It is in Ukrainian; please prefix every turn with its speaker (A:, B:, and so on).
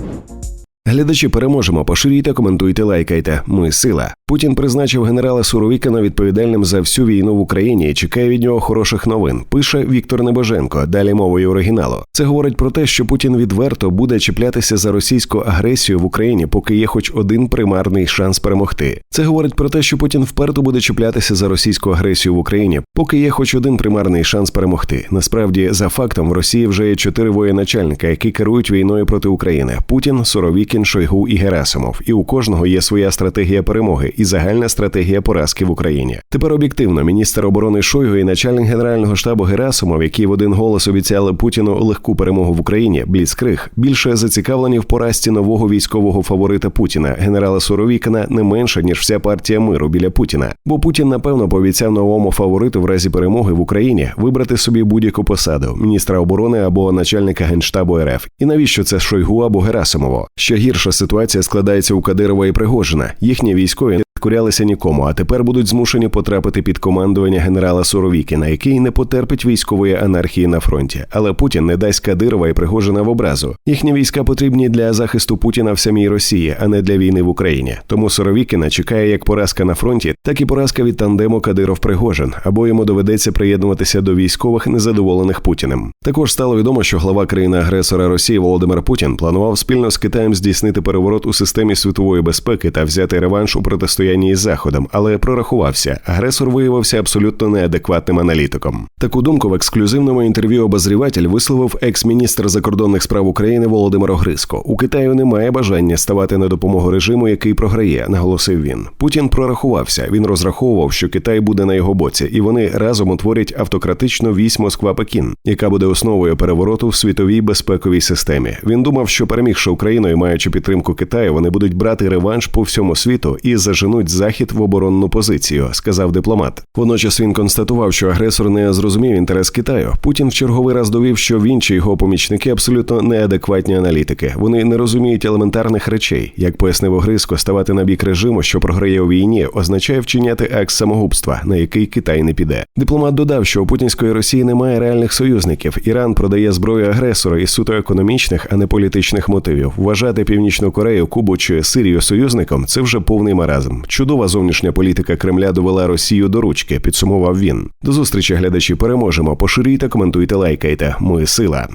A: you Глядачі переможемо. Поширюйте, коментуйте, лайкайте. Ми сила. Путін призначив генерала Суровікана відповідальним за всю війну в Україні і чекає від нього хороших новин. Пише Віктор Небоженко. Далі мовою оригіналу. Це говорить про те, що Путін відверто буде чіплятися за російську агресію в Україні, поки є хоч один примарний шанс перемогти. Це говорить про те, що Путін вперто буде чіплятися за російську агресію в Україні, поки є хоч один примарний шанс перемогти. Насправді, за фактом, в Росії вже є чотири воєначальника, які керують війною проти України: Путін, Суровікін, Шойгу і Герасимов. І у кожного є своя стратегія перемоги і загальна стратегія поразки в Україні. Тепер об'єктивно, міністр оборони Шойгу і начальник генерального штабу Герасимов, які в один голос обіцяли Путіну легку перемогу в Україні, Бліцкриг, більше зацікавлені в поразці нового військового фаворита Путіна, генерала Суровікина, не менше ніж вся партія миру біля Путіна. Бо Путін, напевно, пообіцяв новому фавориту в разі перемоги в Україні вибрати собі будь-яку посаду міністра оборони або начальника генштабу РФ. І навіщо це Шойгу або Герасимово? Ще гірша ситуація складається у Кадирова і Пригожина. Їхні військові Курялися нікому, а тепер будуть змушені потрапити під командування генерала Суровікіна, який не потерпить військової анархії на фронті. Але Путін не дасть Кадирова і Пригожина в образу. Їхні війська потрібні для захисту Путіна в самій Росії, а не для війни в Україні. Тому Суровікіна чекає як поразка на фронті, так і поразка від тандему Кадиров Пригожин, або йому доведеться приєднуватися до військових незадоволених Путіним. Також стало відомо, що глава країни-агресора Росії Володимир Путін планував спільно з Китаєм здійснити переворот у системі світової безпеки та взяти реванш у протистоянні протистоянні із заходом, але прорахувався. Агресор виявився абсолютно неадекватним аналітиком. Таку думку в ексклюзивному інтерв'ю обозріватель висловив екс-міністр закордонних справ України Володимир Огриско. У Китаю немає бажання ставати на допомогу режиму, який програє, наголосив він. Путін прорахувався. Він розраховував, що Китай буде на його боці, і вони разом утворять автократичну вісь Москва Пекін, яка буде основою перевороту в світовій безпековій системі. Він думав, що перемігши Україною, маючи підтримку Китаю, вони будуть брати реванш по всьому світу і заженуть переведуть захід в оборонну позицію, сказав дипломат. Водночас він констатував, що агресор не зрозумів інтерес Китаю. Путін в черговий раз довів, що він чи його помічники абсолютно неадекватні аналітики. Вони не розуміють елементарних речей. Як пояснив Огриско, ставати на бік режиму, що програє у війні, означає вчиняти акт самогубства, на який Китай не піде. Дипломат додав, що у путінської Росії немає реальних союзників. Іран продає зброю агресора із суто економічних, а не політичних мотивів. Вважати північну Корею, Кубу чи Сирію союзником це вже повний маразм. Чудова зовнішня політика Кремля довела Росію до ручки. Підсумував він. До зустрічі глядачі переможемо. Поширюйте, коментуйте, лайкайте. Ми сила.